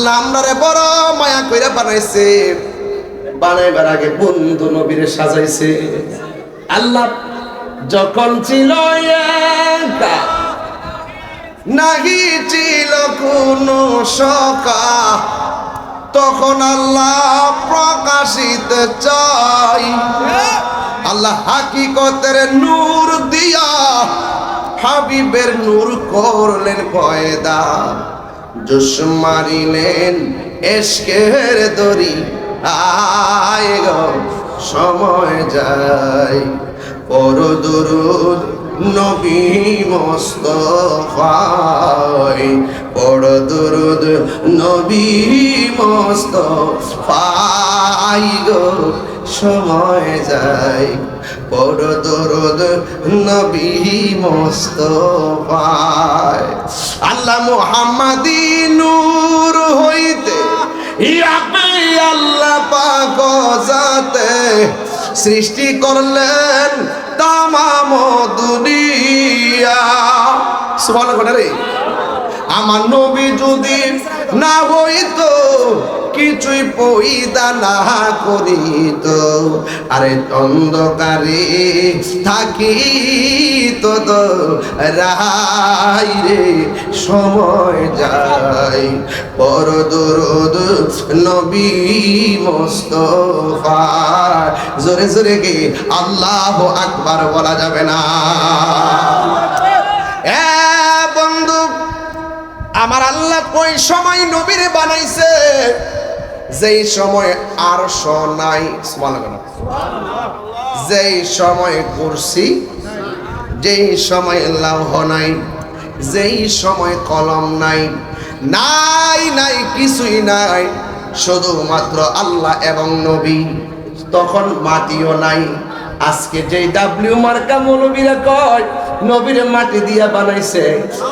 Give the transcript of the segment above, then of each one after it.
আল্লাহ আমরারে বড় মায়া কইরা বানাইছে। বানাইবার আগে বন্ধু নবীরে সাজাইছে। আল্লাহ যখন ছিল নাহি ছিল কোনো সকা তখন আল্লাহ প্রকাশিত চাই। আল্লাহ হাকিকতের নূর দিয়া হাবিবের নূর করলেন পয়দা। জোশ মারিলেন এসকের দড়ি। আয় গো সময় যায় পর দুরুদ নবী মস্তফায় পড় দুরুদ নবী মস্তফাই গো, সময় যায়। পড় দুরুদ নবী মস্তফায় আল্লাহ মুহাম্মাদি নূর হইতে ইয়াবে আল্লাহ পাক যাতে সৃষ্টি করলেন তামাম দুনিয়া। সুবহানাল্লাহ রে। আমার নবী যদি না হইতো, কিছুই পইদা না করিত। আরে অন্ধকারে থাকি তো রাই রে, সময় যায়। পর দরদ নবী মোস্তফা, জোরে জোরে গে, আল্লাহ আকবার বলা যাবে না এ বন্ধু আমার আল্লাহ কই সময় নবীরে বানাইছে, যেই সময় আর নাই যেই সময় কুরসি, যেই সময় লৌহ নাই, যেই সময় কলম নাই নাই নাই, কিছুই নাই, শুধুমাত্র আল্লাহ এবং নবী, তখন মাটিও নাই। আজকে যেই ডাব্লিউ মার্কা মৌলবীরা কয় নবীর মাটি দিয়া বানাইছে।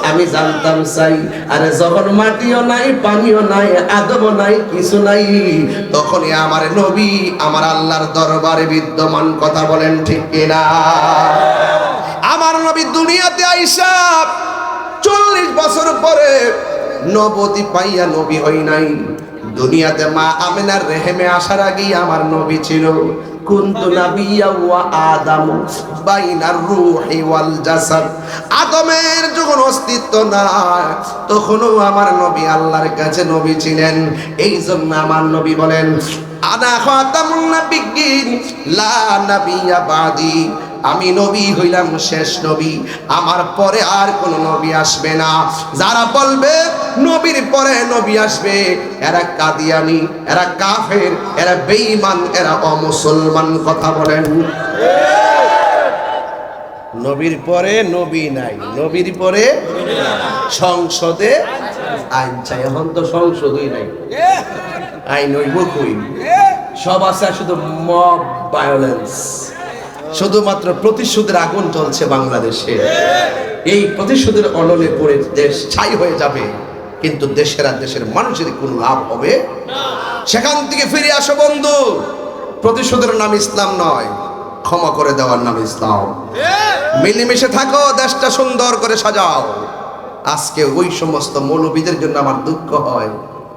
আমি জানতাম চাই, আরে যখন মাটিও নাই, পানিও নাই আদমও নাই, কিছু নাই, তখনই আমার নবী আমার আল্লাহর দরবারে বিদ্যমান কথা বলেন ঠিক কিনা? আমার নবী দুনিয়াতে আইসা চল্লিশ বছর পরে নবতী পাইয়া নবী হই নাই। দুনিয়াতে মা আমেনার রেহেমে আসার আগেই আমার নবী ছিল। কুন্তু নাবিয়া ওয়া আদাম বাইনার রূহি ওয়াল আদমের যখন অস্তিত্ব নাই, তখনও আমার নবী আল্লাহর কাছে নবী ছিলেন। এই জন্য আমার নবী বলেন, আনা খাতামুন নাবিয়্যিন, লা নাবিয়্যা বাদি। আমি নবী হইলাম শেষ নবী। আমার পরে আর কোন নবী আসবে না। যারা বলবে, নবীর পরে নবী আসবে, এরা কাদিয়ানি, এরা কাফের, এরা বেঈমান, এরা অমুসলমান, কথা বলেন। নবীর পরে নবী নাই, নবীর পরে সংসদে আইন চাই। এখন তো সংসদই নাই। আইন হইব কই? সব আছে শুধু মব ভায়োলেন্স শুধুমাত্র প্রতিশোধের আগুন চলছে বাংলাদেশে। এই প্রতিশোধের অনলে পড়ে দেশ ছাই হয়ে যাবে, কিন্তু দেশের আর দেশের মানুষের কোনো লাভ হবে? সেখান থেকে ফিরে আসো বন্ধু। প্রতিশোধের নাম ইসলাম নয়, ক্ষমা করে দেওয়ার নাম ইসলাম। মিলেমিশে থাকো, দেশটা সুন্দর করে সাজাও। আজকে ওই সমস্ত মৌলবীদের জন্য আমার দুঃখ হয়।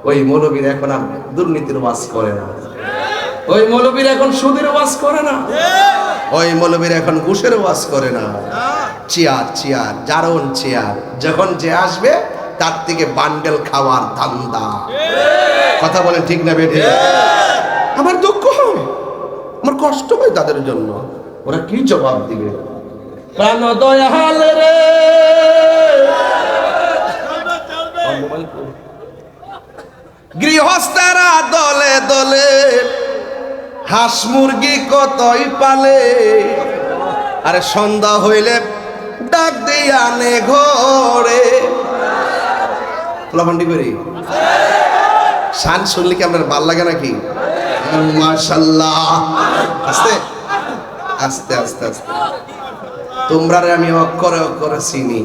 ওই মৌলবীর এখন আর দুর্নীতির ওয়াজ করে না। ওই মৌলবীর এখন সুদের ওয়াজ করে না। ওই মৌলবীর এখন ঘুষের ওয়াজ করে না। চেয়ার চেয়ার জারণ চেয়ার। যখন যে আসবে তার থেকে বান্ডেল খাওয়ার ধান্দা। কথা বলেন ঠিক না বেঠে? আমার দুঃখ হয়। আমার কষ্ট হয় তাদের জন্য। ওরা কি জবাব দিবে? প্রাণ দয়াল রে। গৃহস্থেরা দলে দলে হাঁস মুরগি কতই পালে? আরে সন্ধ্যা হইলে ডাক দিয়ে ঘরে। লবন্ডি করি। শান শুনলে কি আপনার ভালো লাগে নাকি? মাশাল্লাহ আস্তে আস্তে আস্তে আস্তে। তোমরা আমি অক্ষরে অক্ষরে চিনি।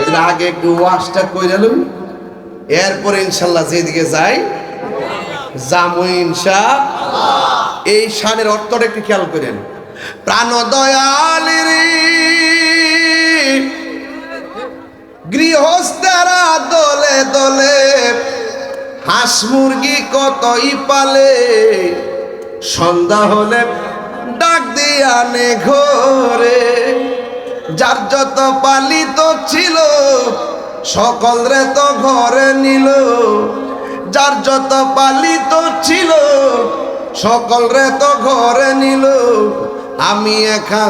এজন্য আগে একটু ওয়াশটা কইরালুম এরপরে ইনশাল্লাহ যেদিকে যাই জামু ইনশা এই শানের অর্থটা একটু খেয়াল করেন। প্রাণ দয়ালের গৃহস্থেরা দলে দলে হাঁস মুরগি কতই পালে, সন্ধ্যা হলে ডাক দিয়া নে ঘরে। যার যত পালিত ছিল, সকল রে তো ঘরে নিল। যার যত পালিত ছিল সকল রে তো ঘরে নিল। আমি একা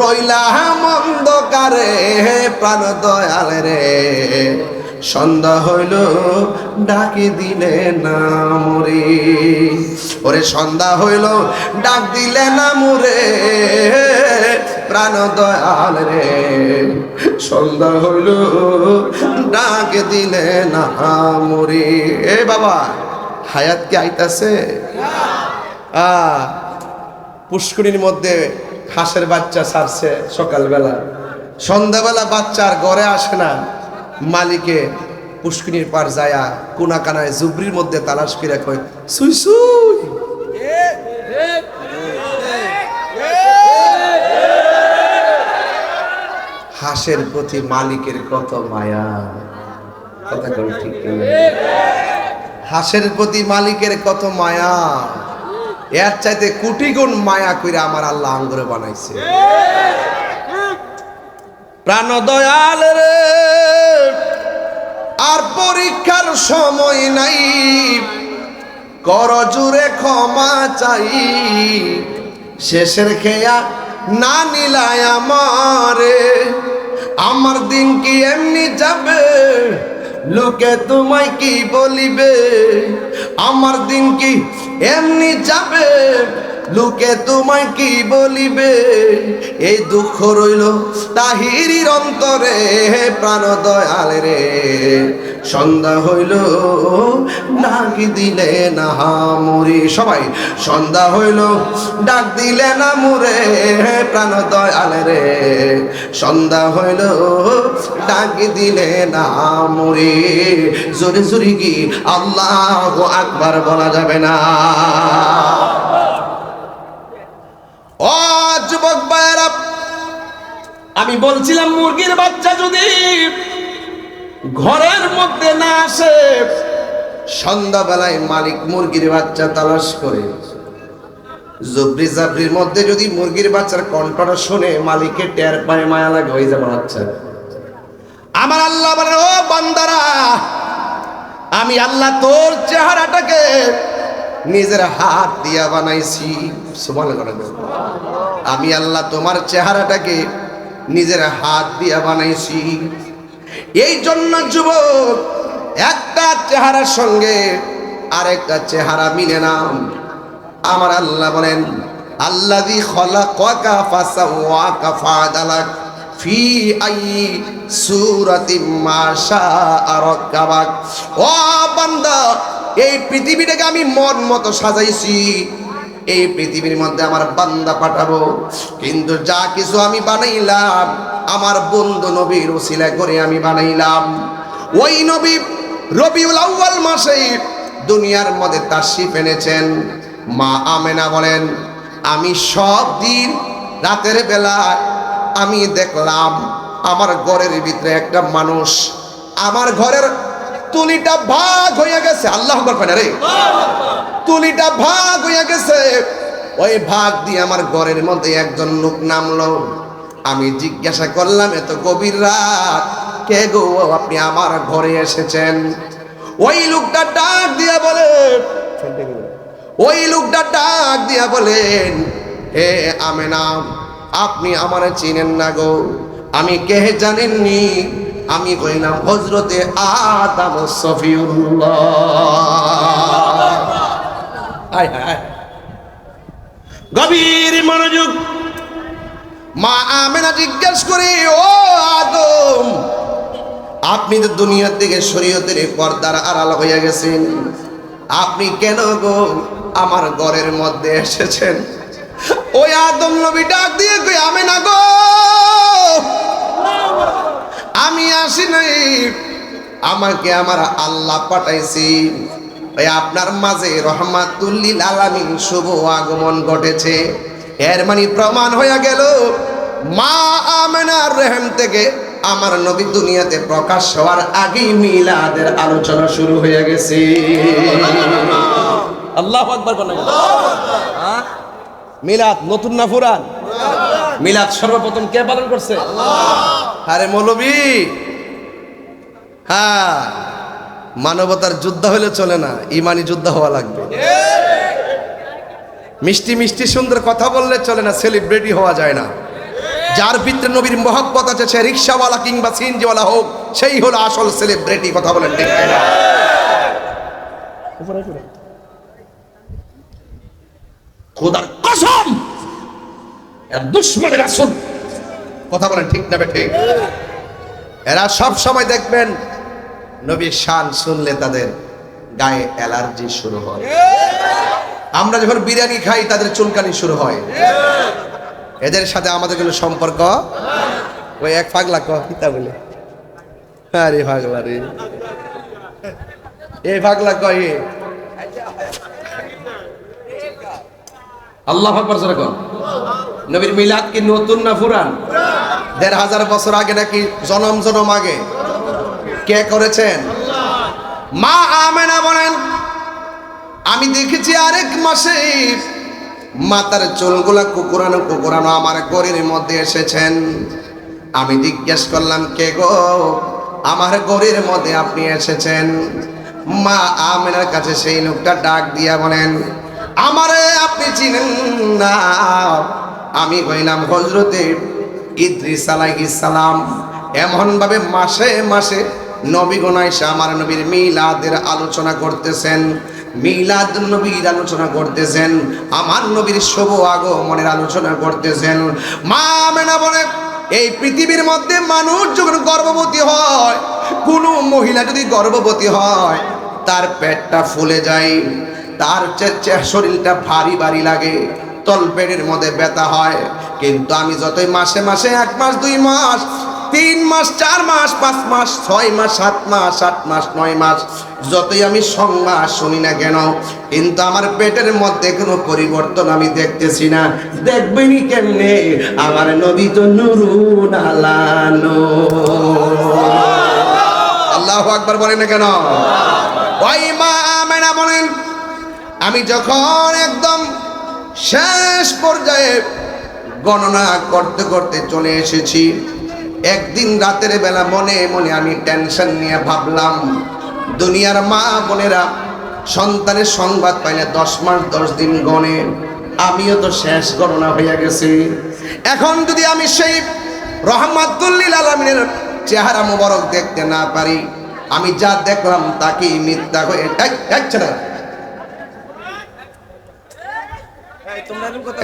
রইলাম অন্ধকারে প্রাণ দয়াল রে। সন্ধ্যা হইল, ডাকি দিলে না মরে ওরে সন্ধ্যা হইল, ডাক দিলে না মুরে প্রাণ দয়াল রে। সন্ধ্যা হইল, ডাক দিলে না মরে এ বাবা, হায়াত কি আইতাছে? আ পুষ্করির মধ্যে হাঁসের বাচ্চা ছাড়ছে সকালবেলা। সন্ধ্যাবেলা বাচ্চা আর ঘরে আসে না। মালিকে পুষ্করির পার যায়া কোনা কানায় জুবরির মধ্যে তালাশ করে কয়, সুই সুই। হাঁসের প্রতি মালিকের কত মায়া। কথা ঠিক হাঁসের প্রতি মালিকের কত মায়া। এর চাইতে কোটি গুণ মায়া কইরা আমার আল্লাহ আঙ্গুরে বানাইছে। প্রাণ দয়াল রে, আর পরীক্ষার সময় নাই। কর জুড়ে ক্ষমা চাই, শেষের খেয়া না নিলায় আমারে। আমার দিন কি এমনি যাবে? লোকে তোমায় কি বলিবে? আমার দিন কি এমনি যাবে? লোকে তোমায় কি বলিবে? এই দুঃখ রইল তাহিরির অন্তরে প্রাণ দয়াল রে। সন্ধ্যা হইল, ডাক দিলে না মরি সবাই, সন্ধ্যা হইল, ডাক দিলে না মুরে প্রাণ দয়াল রে। সন্ধ্যা হইল, ডাক দিলে না মরি জোরে জোরে কি আল্লাহ আকবার বলা যাবে না? ও যুবক ভাইয়েরা, আমি বলছিলাম, মুরগির বাচ্চা যদি ঘরের মধ্যে না আসে, সন্ধ্যাবেলায় মালিক মুরগির বাচ্চা তালাশ করে। জবরি জাবরির মধ্যে যদি মুরগির বাচ্চার কণ্ঠটা শুনে মালিকের টের পায়ে, মায়া লাগে ওই যে বাচ্চা। আমার আল্লাহ বলেন, ও বান্দারা, আমি আল্লাহ তোর চেহারাটাকে নিজের হাত দিয়া বানাইছি। আমি আল্লাহ তোমার চেহারাটাকে নিজের হাত দিয়া বানাইছি। এই জন্য যুবক, একটা চেহারার সঙ্গে আরেকটা চেহারা মিলে না। আমার আল্লাহ বলেন, আল্লাযী খলাকাকা ফাসাওয়াকা ফাদালাক ফি আই সূরাতিম মা শাআ রাক্কাবাক ও বান্দা এই পৃথিবীটাকে আমি মন মতো সাজাইছি। এই পৃথিবীর মধ্যে আমার বান্দা পাঠাবো। কিন্তু যা কিছু আমি বানাইলাম, আমার বন্ধু নবীর ওসিলা করে আমি বানাইলাম। ওই নবী রবিউল আউয়াল মাসে দুনিয়ার মধ্যে তাশরিফ এনেছেন। মা আমেনা বলেন, আমি সব দিন রাতের বেলা আমি দেখলাম আমার ঘরের ভিতরে একটা মানুষ। আমার ঘরের তুলিটা ভাগ হয়ে গেছে। আল্লাহ আকবার রে? তুলিটা ভাগ হয়ে গেছে। ওই ভাগ দিয়ে আমার ঘরের মধ্যে একজন লোক নামলো। আমি জিজ্ঞাসা করলাম এত গভীর রাত। কে গো? আপনি আমার ঘরে এসেছেন? ওই লোকটা ডাক দিয়া বলে, ওই লোকটা ডাক দিয়া বলেন হে আমেনা, আপনি আমার চিনেন না গো। আমি কে জানেননি? আমি কইলাম হজরতে আদম আয় হায় গভীর মনোযোগ। মা আমেনা জিজ্ঞেস করি, ও আদম, আপনি তো দুনিয়ার থেকে শরীয়তের পর্দার আড়াল হইয়া গেছেন। আপনি কেন গো আমার ঘরের মধ্যে এসেছেন? ওই আদম নবী ডাক দিয়ে কই আমি গো আমি আসি নাই। আমাকে আমার আল্লাহ পাঠাইছি। ওই আপনার মাঝে রহমাতুল্লিল আলামিন শুভ আগমন ঘটেছে। এর মানে প্রমাণ হয়ে গেল, মা আমেনার রেহেম থেকে আমার নবী দুনিয়াতে প্রকাশ হওয়ার আগেই মিলাদের আলোচনা শুরু হয়ে গেছে। আল্লাহ আকবার কোন মিলাদ নতুন না ফুরান? মিলাদ সর্বপ্রথম কে পালন করছে? আরে মৌলবী। হ্যাঁ মানবতার যুদ্ধ হলে চলে না ইমানি যুদ্ধ হওয়া লাগবে। মিষ্টি মিষ্টি সুন্দর কথা বললে চলে না সেলিব্রিটি হওয়া যায় না। যার ভিতরে নবীর মহব্বত আছে সে রিক্সাওয়ালা কিংবা সিনজিওয়ালা হোক সেই হলো আসল সেলিব্রিটি কথা বলেন ঠিক না খোদার কসম! দুশ্মনের আসল। কথা বলেন ঠিক না বে ঠিক এরা সব সময় দেখবেন নবীর শান শুনলে তাদের গায়ে অ্যালার্জি শুরু হয়। আমরা যখন বিরিয়ানি খাই তাদের চুলকানি শুরু হয়। এদের সাথে আমাদের কোনো সম্পর্ক? ওই এক পাগলা কিতা বলে? আরে পাগলা রে। এ পাগলা কয়ে আল্লাহ আকবার জোরে কর নবীর মিলাদ কি নতুন না পুরান? দেড় হাজার বছর আগে নাকি জনম জনম আগে? কে করেছেন? মা আমেনা বলেন, আমি দেখেছি আরেক মাসে মাতার চুলগুলা কুকুরানো কুকুরানো আমার গরির মধ্যে এসেছেন। আমি জিজ্ঞেস করলাম, কে গো? আমার গরির মধ্যে আপনি এসেছেন? মা আমেনার কাছে সেই লোকটা ডাক দিয়া বলেন আমারে আপনি চিনেন না। আমি হইলাম হজরতে ইদ্রিস আলাইহিস সালাম। এমন ভাবে মাসে মাসে নবী গোনাইসা আমার নবীর মিলাদের আলোচনা করতেছেন, মিলাদ নবীর আলোচনা করতেছেন, আমার নবীর শুভ আগমনের আলোচনা করতেছেন। মা মেনা বলে, এই পৃথিবীর মধ্যে মানুষ যখন গর্ভবতী হয়, কোনো মহিলা যদি গর্ভবতী হয়, তার পেটটা ফুলে যায়। তার চে- চে- শরীরটা ভারী ভারী লাগে, তলপেটের মধ্যে ব্যথা হয়। কিন্তু আমি যতই মাসে মাসে এক মাস, দুই মাস, তিন মাস, চার মাস, পাঁচ মাস, ছয় মাস, সাত মাস, আট মাস, নয় মাস, যতই আমি সংবাদ শুনি না কেন, কিন্তু আমার পেটের মধ্যে কোনো পরিবর্তন আমি দেখতেছি না। দেখবেনি কেমনে? আমার নবী তো নুরুন আলানো আল্লাহ আকবার বলে না কেন? ওই মা আমি যখন একদম শেষ পর্যায়ে গণনা করতে করতে চলে এসেছি, একদিন রাতের বেলা মনে মনে আমি টেনশন নিয়ে ভাবলাম, দুনিয়ার মা বোনেরা সন্তানের সংবাদ পাইলে দশ মাস, দশ দিন গণে, আমিও তো শেষ গণনা হইয়া গেছি। এখন যদি আমি সেই রহমাতুল্লিল আলমিনের চেহারা মোবারক দেখতে না পারি, আমি যা দেখলাম তাকেই মিথ্যা হয়ে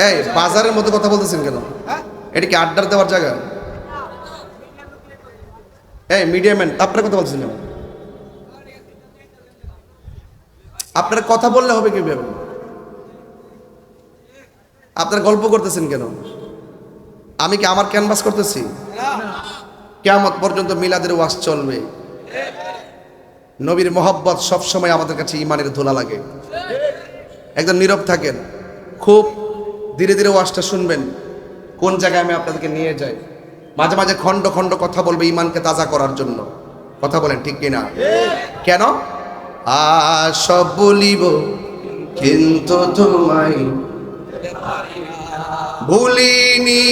এই, বাজারের মধ্যে কথা বলতেছেন কেন? এটা কি আড্ডার দেওয়ার জায়গা? এই মিডিয়াম্যান আপনার কথা বলছেন কেন? আপনার কথা বললে হবে কীভাবে? আপনার গল্প করতেছেন কেন? আমি কি আমার ক্যানভাস করতেছি? কেমন পর্যন্ত মিলাদের ওয়াজ চলবে। নবীর মহব্বত সবসময় আমাদের কাছে ইমানের ধুলা লাগে। একদম নীরব থাকেন। খুব ধীরে ধীরে ওয়াজটা শুনবেন, কোন জায়গায় আমি আপনাদেরকে নিয়ে যাই। মাঝে মাঝে খণ্ড খণ্ড কথা বলবে ইমানকে তাজা করার জন্য। কথা বলেন ঠিক কিনা? কেন? সব বলিব কিন্তু তোমায় ভুলিনি।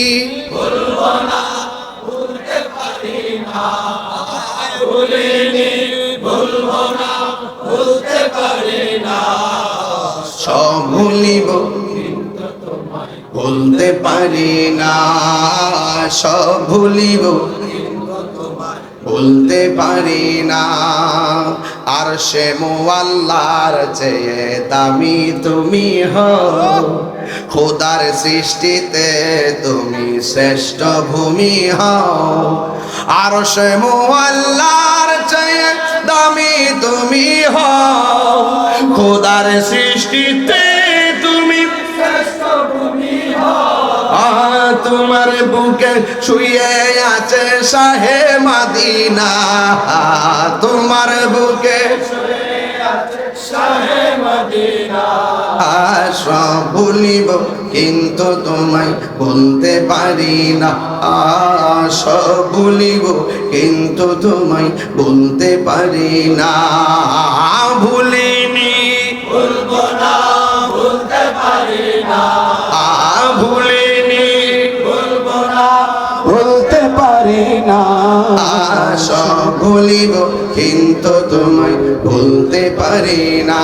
সব ভুলিব বলতে পারি না, সব ভুলিব। বলতে পারি না, আর সে মোয়াল্লার চেয়ে দামি তুমি হও। সৃষ্টিতে তুমি শ্রেষ্ঠ ভূমি হও। আর সে মোয়াল্লার চেয়ে দামি তুমি হও। সৃষ্টিতে তোমার বুকে শুয়ে আছে শাহে মাদিনা। তোমার বুকে সব ভুলিব কিন্তু তোমায় বলতে পারি না। সব ভুলিব কিন্তু তোমায় বলতে পারি না। ভুলিনি। ভুলবো না ভুলতে পারি না। ভুলিনি। সব ভুলিব কিন্তু তোমায় ভুলতে পারি না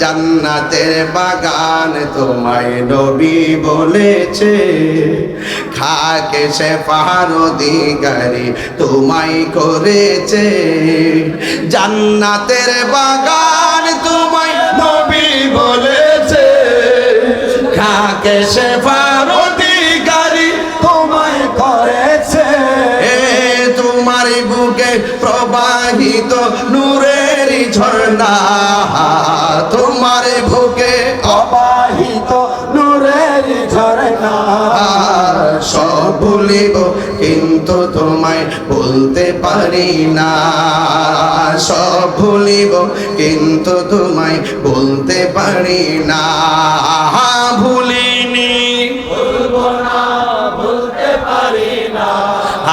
জান্নাতের বাগান তোমায় নবী বলেছে, খাকে সে পাহাড় অধিকারী তোমায় করেছে। জান্নাতের বাগান তোমায় নবী বলেছে, খাকে সে পাহাড় প্রবাহিত নূরের ঝর্ণা তোমার বুকে অবাহিত নূরের ঝরনা সব ভুলিব কিন্তু তোমায় বলতে পারি না। সব ভুলিব কিন্তু তোমায় বলতে পারি না। ভুলিনি।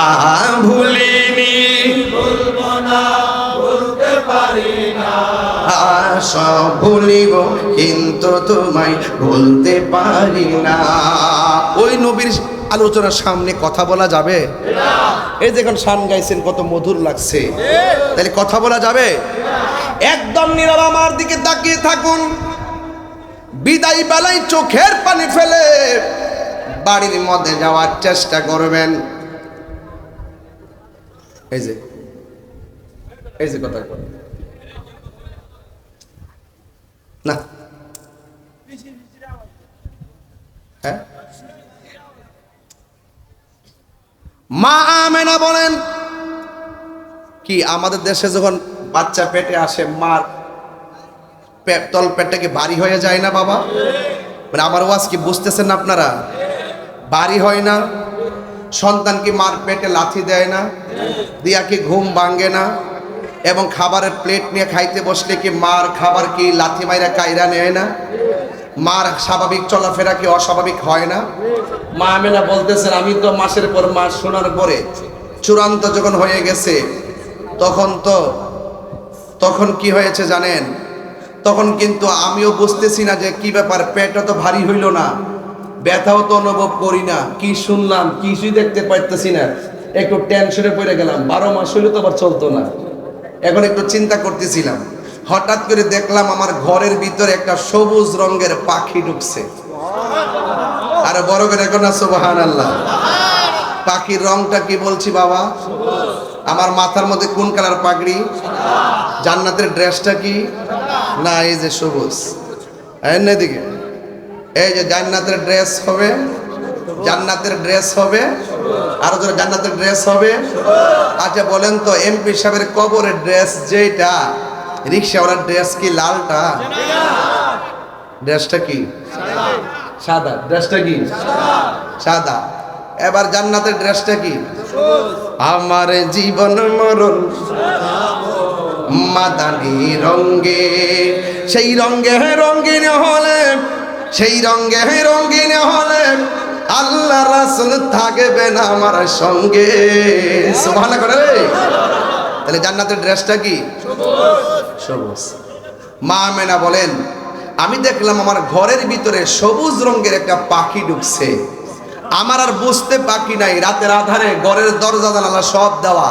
আহা ভুলিনি। আহা, সব ভুলিব, কিন্তু তোমায় বলতে পারি না। ওই নবীর আলোচনার সামনে কথা বলা যাবে? এই দেখুন শান গাইছেন, কত মধুর লাগছে। তাহলে কথা বলা যাবে? একদম নীরব আমার দিকে তাকিয়ে থাকুন। বিদায় বেলায় চোখের পানি ফেলে বাড়ির মধ্যে যাওয়ার চেষ্টা করবেন। এই যে এই যে কথা কর। না। হ্যাঁ? মা আমেনা বলেন, কি আমাদের দেশে যখন বাচ্চা পেটে আসে, মার তল পেটটা কি ভারী হয়ে যায় না বাবা? মানে আমার ওয়াজ কি বুঝতেছেন আপনারা? ভারী হয় না, সন্তান কি মার পেটে লাথি দেয় না, দিয়া কি ঘুম ভাঙ্গে না? এবং খাবারের প্লেট নিয়ে খাইতে বসলে কি মার খাবার কি লাথি মাইরা কায়রা নেয় না? মার স্বাভাবিক চলাফেরা কি অস্বাভাবিক হয় না? মা আমেনা বলতেছেন আমি তো মাসের পর মাস শোনার পরে চূড়ান্ত যখন হয়ে গেছে তখন তো তখন কি হয়েছে জানেন? তখন কিন্তু আমিও বুঝতেছি না যে কি ব্যাপার পেটটা তো ভারী হইল না ব্যথাও তো অনুভব করি না। কি শুনলাম কিছুই দেখতে পাইতেছি না। একটু টেনশনে পড়ে গেলাম। বারো মাস হইলে তো আবার চলতো না। এখন একটু চিন্তা করতেছিলাম। হঠাৎ করে দেখলাম আমার ঘরের ভিতরে একটা সবুজ রঙের পাখি ঢুকছে। আর বড় করে এখন সুবাহান আল্লাহ পাখির রংটা কি বলছি বাবা? আমার মাথার মধ্যে কোন কালার পাগড়ি? জান্নাতের ড্রেসটা কি? না, এই যে সবুজ। এই যে জান্নাতের ড্রেস হবে। জান্নাতের ড্রেস হবে। আরও যারা জান্নাতের ড্রেস হবে। আচ্ছা বলেন তো, এমপি সাহেবের কবরের ড্রেস যেটা রিক্সাওয়ালার ড্রেস কি লালটা? ড্রেসটা কি? সাদা। ড্রেসটা কি? সাদা। এবার জান্নাতের ড্রেসটা কি? আমার জীবন মরণ মাদানি রঙ্গে সেই রঙ্গে রঙ্গিন হলে, সেই রঙ্গে রঙ্গিন হলে আল্লাহ রাসুল থাকবে না আমার সঙ্গে। সুবহানাল্লাহ করে রে। তাহলে জান্নাতের ড্রেসটা কি? সবুজ। মা মেনা বলেন, আমি দেখলাম আমার ঘরের ভিতরে সবুজ রঙের একটা পাখি ঢুকছে। আমার আর বুঝতে পাখি নাই, রাতের আধারে ঘরের দরজা জানালা সব দেওয়া।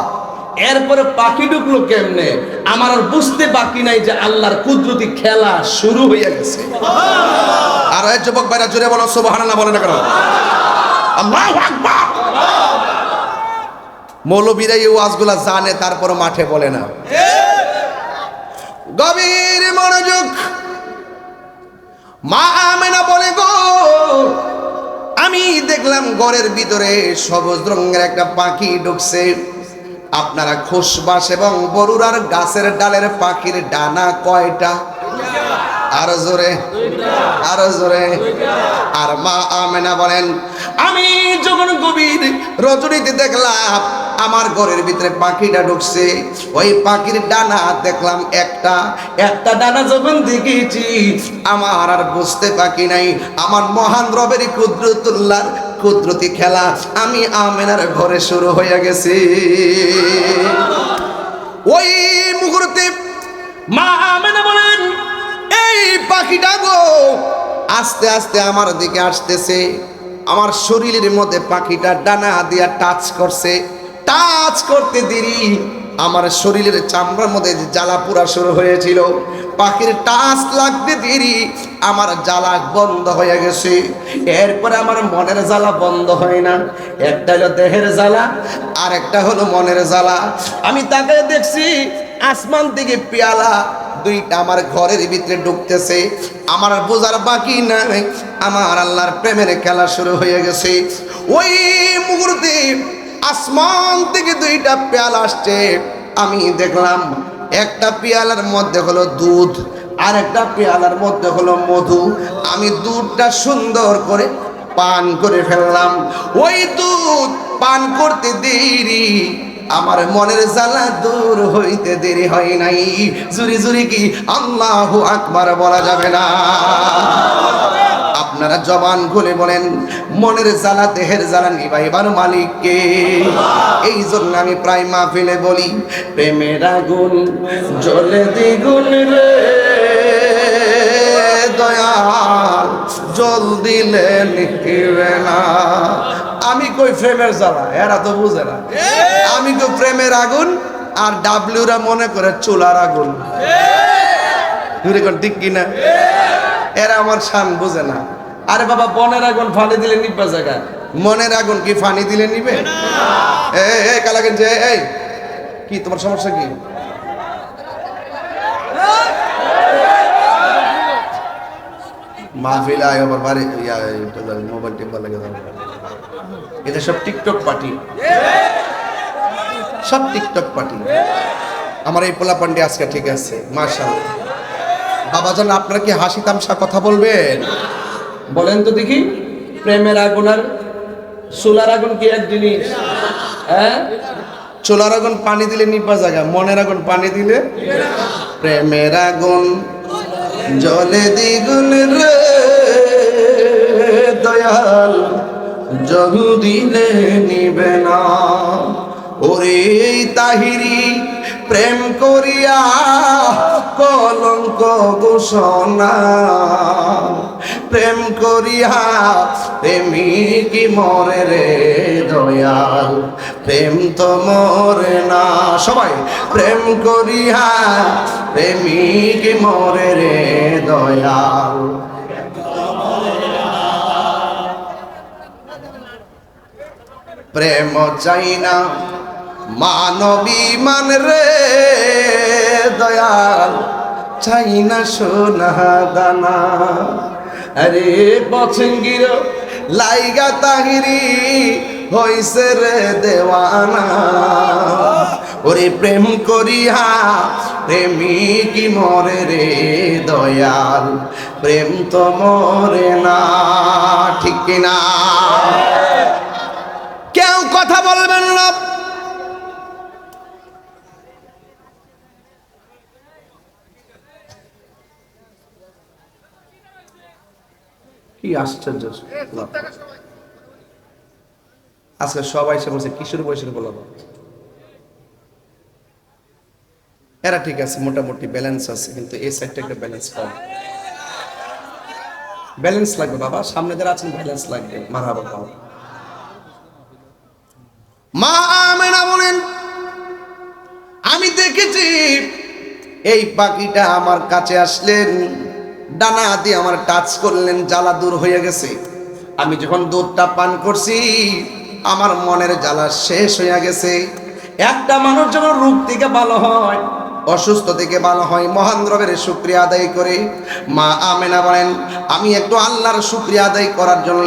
এরপরে পাখি ঢুকলো কেমনে? আমার আর বুঝতে বাকি নাই যে আল্লাহর কুদরতি খেলা শুরু হয়ে গেছে। আর এই যুবক ভাইরা জোরে বলো, সুবহানাল্লাহ বলে না কেন? আল্লাহু আকবার। মৌলবীরা এই ওয়াজগুলা জানে তারপর মাঠে বলে না। গভীর মনোযোগ। মা আমেনা বলে, গো, আমি দেখলাম ঘরের ভিতরে সবুজ রঙের একটা পাখি ঢুকছে। আপনারা খোসবাস এবং বরুরার গাছের ডালের পাখির ডানা কয়টা? আরও জোরে আরও জোরে। আর মা আমেনা বলেন, আমি যখন গভীর রজনীতে দেখলাম আমার ঘরের ভিতরে পাখিটা ঢুকছে, ওই পাখির ডানা দেখলাম একটা একটা ডানা যখন দেখেছি, আমার আর বুঝতে পাখি নাই। আমার মহান রবের কুদরতুল্লাহ কুদরতি খেলা আমি আমেনার ঘরে শুরু হয়ে গেছি। ওই মুহূর্তে মা আমেনা বলেন, এই পাখিটা গো, আস্তে আস্তে আমার দিকে আসতেছে। আমার শরীরের মধ্যে পাখিটা ডানা দিয়া টাচ করছে। টাচ করতে দেরি আমার শরীরের চামড়ার মধ্যে যে জ্বালা পোড়া শুরু হয়েছিল, পাখির টাচ লাগতে দেরি, আমার জ্বালা বন্ধ হয়ে গেছে। এরপরে আমার মনের জ্বালা বন্ধ হয় না। একটা হলো দেহের জ্বালা আর একটা হলো মনের জ্বালা। আমি তাকে দেখছি, আসমান থেকে পেয়ালা, দুইটা আমার ঘরের ভিতরে ঢুকতেছে। আমার বোঝার বাকি নাই, আমার আল্লাহর প্রেমের খেলা শুরু হয়ে গেছে। ওই মুহূর্তে আসমান থেকে দুইটা পেয়ালা আসছে। আমি দেখলাম একটা পেয়ালার মধ্যে হলো দুধ আর একটা পেয়ালার মধ্যে হলো মধু। আমি দুধটা সুন্দর করে পান করে ফেললাম। ওই দুধ পান করতে দেরি, আমার মনের জ্বালা দূর হইতে দেরি হয় নাই। জুরি জুরি কি আল্লাহু আকবার বলা যাবে না। আপনারা জবান খুলে বলেন, মনের জ্বালা, দেহের জ্বালা নিবাইবার মালিককে। এই জন্য আমি প্রায় মাহফিলে বলি, প্রেমের আগুন জলে দ্বিগুণ রে। দয়াল জল দিলে নিবে না। আমি কই প্রেমের জ্বালা? এরা তো বুঝে না। আমি কই প্রেমের আগুন? আর ডাব্লিউরা মনে করে চুলার আগুন। ঠিক কিনা? এরা আমার শান বোঝে না। আরে বাবা বনের আগুন ফানি দিলে নিবা জায়গা মনের আগুন কি ফানি দিলে নিবে? এই কালাগেন যে এই কি তোমার সমস্যা কি? মাহফিল আয় আবার বাড়ি মোবাইল টিপা লাগে এটা সব টিকটক পার্টি। সব টিকটক পার্টি। আমার এই পোলা পান্ডে আজকে ঠিক আছে মার্শাল বাবাজান আপনারা কি হাসি তামসা কথা বলবেন? বলেন তো দেখি প্রেমের আগুন আর সোলার আগুন কি এক জিনিস? হ্যাঁ? চোলার আগুন পানি দিলে নিপা জায়গা মনের আগুন পানি দিলে প্রেমের আগুন। জলে দ্বিগুণ রে দয়াল দিলে নিবে না। ওরে তাহিরি প্রেম করিয়া কলঙ্ক ঘোষণা। প্রেম করিয়া প্রেমিক মরে রে দয়াল, প্রেম তো মরে না। সবাই, প্রেম করিয়া প্রেমিক মরে রে দয়াল। প্রেম চাই না মানবী মান রে, দয়াল, চাই না সোনা দানা। আরে বছঙ্গির লাইগা তাহিরি হইছে রে দেওয়ানা। ওরে প্রেম করিয়া প্রেমিক মরে রে দয়াল, প্রেম তো মরে না, ঠিক কিনা? কেউ কথা বলবেন না কি আশ্চর্য আজকে সবাই এসে বলছে, কিশোর বয়সের এরা ঠিক আছে, মোটামুটি ব্যালেন্স আছে, কিন্তু এই সাইডটা একটা ব্যালেন্স কম। ব্যালেন্স লাগবে বাবা, সামনে যারা আছেন ব্যালেন্স লাগবে মারাবা পাও। মা আমেনা বলেন, আমি দেখেছি, এই পাখিটা আমার কাছে আসলেন। ডানা দিয়ে আমার টাচ করলেন, জ্বালা দূর হয়ে গেছে। আমি যখন দুধটা পান করছি, আমার মনের জ্বালা শেষ হয়ে গেছে। একটা মানুষ যখন রোগ থেকে ভালো হয়, অসুস্থ থেকে ভালো হয়, মহান রবের শুক্রিয়া আদায় করে, মা আমেনা বলেন, আমি একটু আল্লাহর শুক্রিয়া আদায় করার জন্য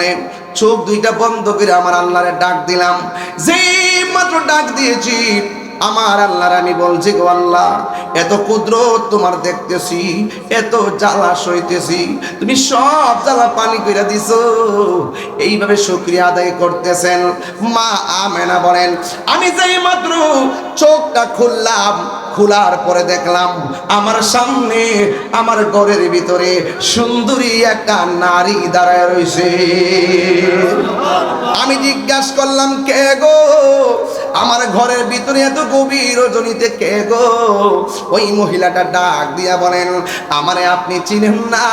চোখ দুইটা বন্ধ করে আমার আল্লাহরে ডাক দিলাম। যে মাত্র ডাক দিয়েছি, আমার আল্লাহর আমি বলছি, গো আল্লাহ এত ক্ষুদ্র তোমার দেখতেছি, এত জ্বালা সইতেছি, তুমি সব জ্বালা পানি কইরা দিছ। এইভাবে শুক্রিয়া আদায় করতেছেন মা আমেনা বলেন, আমি যেই মাত্র চোখটা খুললাম খোলার পরে দেখলাম আমার সামনে, আমার ঘরের ভিতরে সুন্দরী একটা নারী দাঁড়ায় রয়েছে। আমি জিজ্ঞাসা করলাম, কে গো? আমার ঘরের ভিতরে এত গভীর রজনীতে কে গো? ওই মহিলাটা ডাক দিয়া বলেন, আমারে আপনি চিনেন না।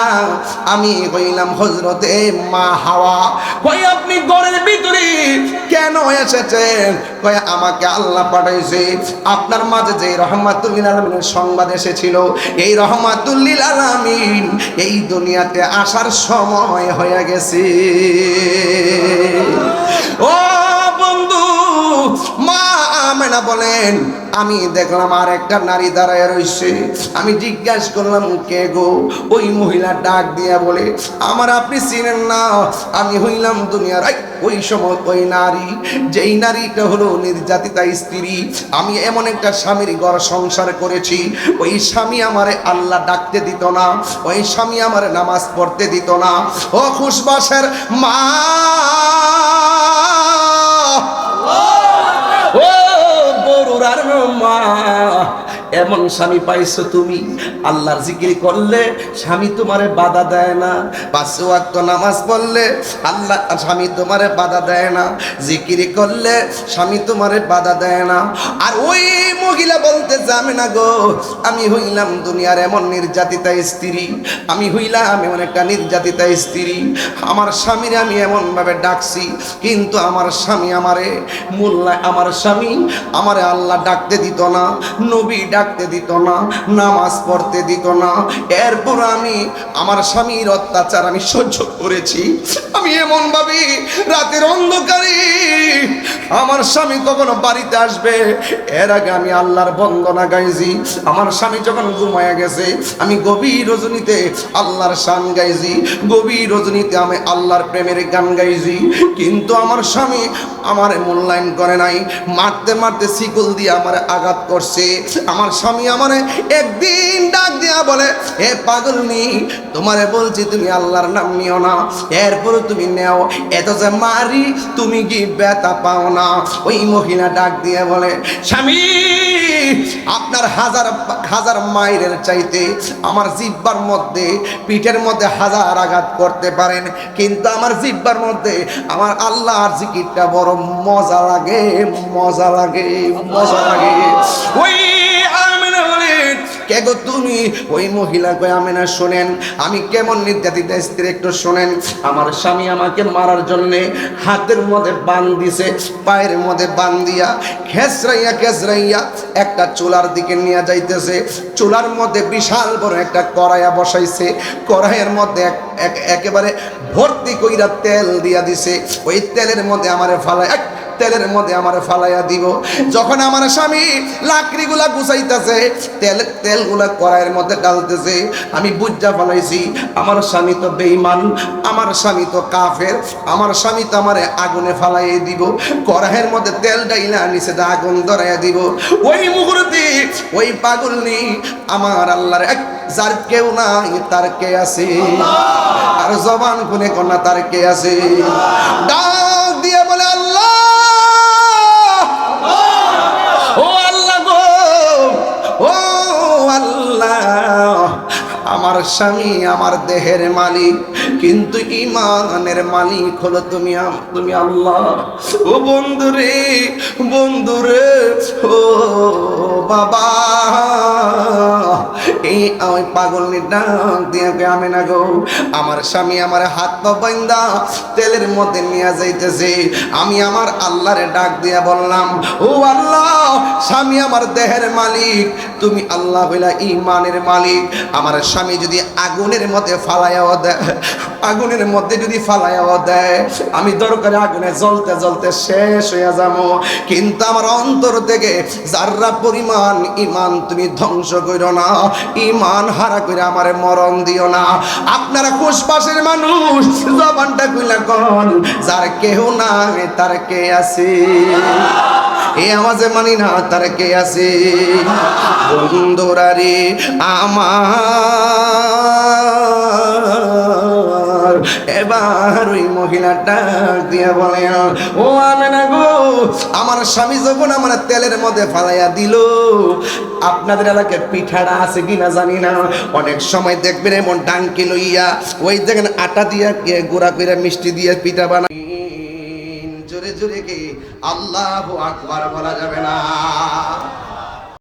আমি হইলাম হজরতে মা হাওয়া। কই আপনি ঘরের ভিতরে কেন এসেছেন? কই আমাকে আল্লাহ পাঠাইছে। আপনার মাঝে যে রহমাতুল্লিল আলমিনের সংবাদ এসেছিল। এই রহমাতুল্লিল আলমিন এই দুনিয়াতে আসার সময় হয়ে গেছে। ও বন্ধু, মা আমেনা বলেন আমি দেখলাম আর একটা নারী দাঁড়ায় রয়েছে। আমি জিজ্ঞাসা করলাম, কে গো? ওই মহিলা ডাক দিয়া বলে, আমার আপনি চিনেন না, আমি হইলাম দুনিয়ার ওই সময় ওই নারী, যেই নারীটা হলো নির্যাতিতা স্ত্রী, আমি এমন একটা স্বামীর ঘর সংসার করেছি। ওই স্বামী আমারে আল্লাহ ডাকতে দিত না, ওই স্বামী আমারে নামাজ পড়তে দিত না। ও খুশবাসের মা! এমন স্বামী পাইছো তুমি। আল্লাহর জিকির করলে স্বামী তোমারে বাধা দেয় না। পাঁচ ওয়াক্ত নামাজ পড়লে আল্লাহ, স্বামী তোমারে বাধা দেয় না। জিকির করলে স্বামী তোমারে বাধা দেয় না। আর ওই মহিলা বলতে যাবে না গো। আমি হইলাম দুনিয়ার এমন নির্যাতিতা স্ত্রী। আমি হইলাম এমন একটা নির্যাতিতা স্ত্রী। আমার স্বামীর আমি এমন ভাবে ডাকছি, কিন্তু আমার স্বামী আমারে মোল্লা আমার স্বামী আমারে আল্লাহ ডাকতে দিত না, নবী ডাকতে দিত না, নামাজ পড়তে দিত না। এরপর আমি আমার স্বামীর অত্যাচার আমি সহ্য করেছি। আমি এমন ভাবে রাতের অন্ধকারে আমার স্বামী কখনো বাড়িতে আসবে, এর আগে আমি আল্লাহর বন্দনা গাইছি আমার স্বামী যখন ঘুমায়া গেছে, আমি গভীর রজনীতে আল্লাহর শান গাইছি গভীর রজনীতে আমি আল্লাহর প্রেমের গান গাইছি কিন্তু আমার স্বামী আমার মূল্যায়ন করে নাই, মারতে মারতে শিকল দিয়ে আমার আঘাত করছে। আমার স্বামী আমারে একদিন ডাক দিয়া বলে হে পাগলনি তোমারে বলছি তুমি আল্লাহর নাম নিও না। এরপরে তুমি নেও, এত যে মারি, তুমি কি ব্যথা পাও না? ওই মহিলা ডাক দিয়ে বলে, স্বামী আপনার হাজার হাজার মাইলের চাইতে আমার জিব্বার মধ্যে, পিঠের মধ্যে হাজার আঘাত করতে পারেন। কিন্তু আমার জিব্বার মধ্যে আমার আল্লাহর জিকিরটা বড় মজা লাগে মজা লাগে মজা লাগে। ওই কে গো তুমি? ওই মহিলা কয় আমিনা শোনেন। আমি কেমন নির্যাতিত স্ত্রী একটু শোনেন। আমার স্বামী আমাকে মারার জন্যে হাতের মধ্যে বান দিছে, পায়ের মধ্যে বান দিয়া খেসরাইয়া খেসরাইয়া একটা চুলার দিকে নিয়ে যাইতেছে। চুলার মধ্যে বিশাল বড় একটা কড়াইয়া বসাইছে। কড়াইয়ের মধ্যে এক- এক- একেবারে ভর্তি কইরা তেল দিয়া দিছে। ওই তেলের মধ্যে আমারে এক তেলের মধ্যে আমার ফালাইয়া দিব। যখন আমার স্বামী লাকড়িগুলা গুছাইতেছে তেল তেলগুলা কড়াইয়ের মধ্যে ডালতেছে আমি বুজ্জা ফালাইছি আমার স্বামী তো বেঈমান আমার স্বামী তো কাফের আমার স্বামী তো আমার আগুনে ফালাইয়ে দিব কড়াইয়ের মধ্যে তেল ডাইলা নিচে দা আগুন ধরাইয়া দিব। ওই মুহূর্তে ওই পাগল নি আমার আল্লাহর এক যার কেউ নাই তার কে আছে? আর জবান খুনে কন্যা তার কে আছে? ডাক আমার স্বামী আমার দেহের মালিক। কিন্তু ইমানের মালিক হলো তুমি তুমি আল্লাহ। ও বন্ধুরে বন্ধুরে, ও বাবা। এই আমি পাগল ডাক দিয়ে আমি না গো। আমার স্বামী আমার হাত পা বাইন্দা তেলের মধ্যে নিয়ে যাইতেছে। আমি আমার আল্লাহরে ডাক দিয়া বললাম, ও আল্লাহ, স্বামী আমার দেহের মালিক। তুমি আল্লাহ হইলা ইমানের মালিক। আমার স্বামী যদি আগুনের মধ্যে ফালাইয়াও দেয় আগুনের মধ্যে যদি ফালাইয়াও দেয়, আমি দরকারে আগুনে জ্বলতে জ্বলতে শেষ হইয়া যাব। কিন্তু আমার অন্তর থেকে যার্রা পরিমাণ ইমান তুমি ধ্বংস করো না ইমান হারা করে আমার মরণ দিও না। আপনারা কোষপাশের মানুষ, জবানটা কইলা কন, যার কেহ নাই তার কে আছে? এই আওয়াজে মানি না তার কে আছে? বন্ধুরা রে, আমার এবার ওই মহিলা ডাক দিয়ে বলে, ও আমি না গো, আমার স্বামী যখন আমার তেলের মধ্যে ফালাইয়া দিল, আপনাদের এলাকায় পিঠাটা আছে কিনা জানি না। অনেক সময় দেখবেন এমন ডাঙ্কি লইয়া, ওই দেখেন আটা দিয়া গুঁড়া করে মিষ্টি দিয়ে পিঠা বানাই জোরে জোরে কি আল্লাহ আকবার বলা যাবে না।